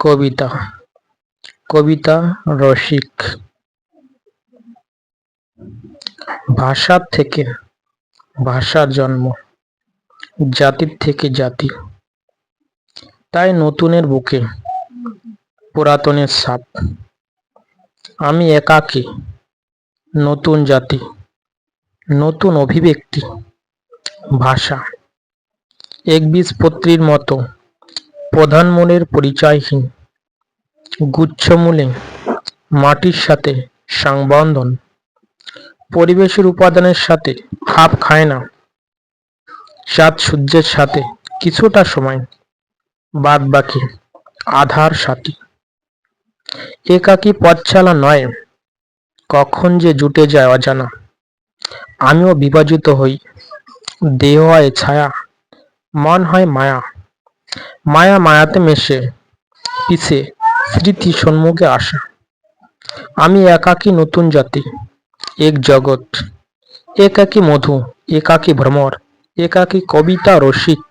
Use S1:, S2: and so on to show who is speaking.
S1: কবিতা কবিতা রসিক। ভাষার থেকে ভাষার জন্ম, জাতির থেকে জাতি। তাই নতুনের বুকে পুরাতনের সাপ আমি একাকী, নতুন জাতি, নতুন অভিব্যক্তি, ভাষা। একবীজপত্রীর মতো প্রধান মূলের পরিচয়হীন। গুচ্ছমূলে মাটির সাথে সংবন্ধন। পরিবেশের উপাদানের সাথে খাপ খায় না। চাঁদ সূর্যের সাথে কিছুটা সময় বাদ বাকি আধার সাথী। একাকী পথ চালা নয়, কখন যে জুটে যায় অজানা। আমিও বিভাজিত হই, দেহ হয় ছায়া, মন হয় মায়া। মায়া মায়াতে মেশে, পিছে স্মৃতি সম্মুখে আসা। আমি একাকী নতুন জাতি, এক জগৎ, একাকী মধু, একাকী ভ্রমর, একাকী কবিতা রসিক।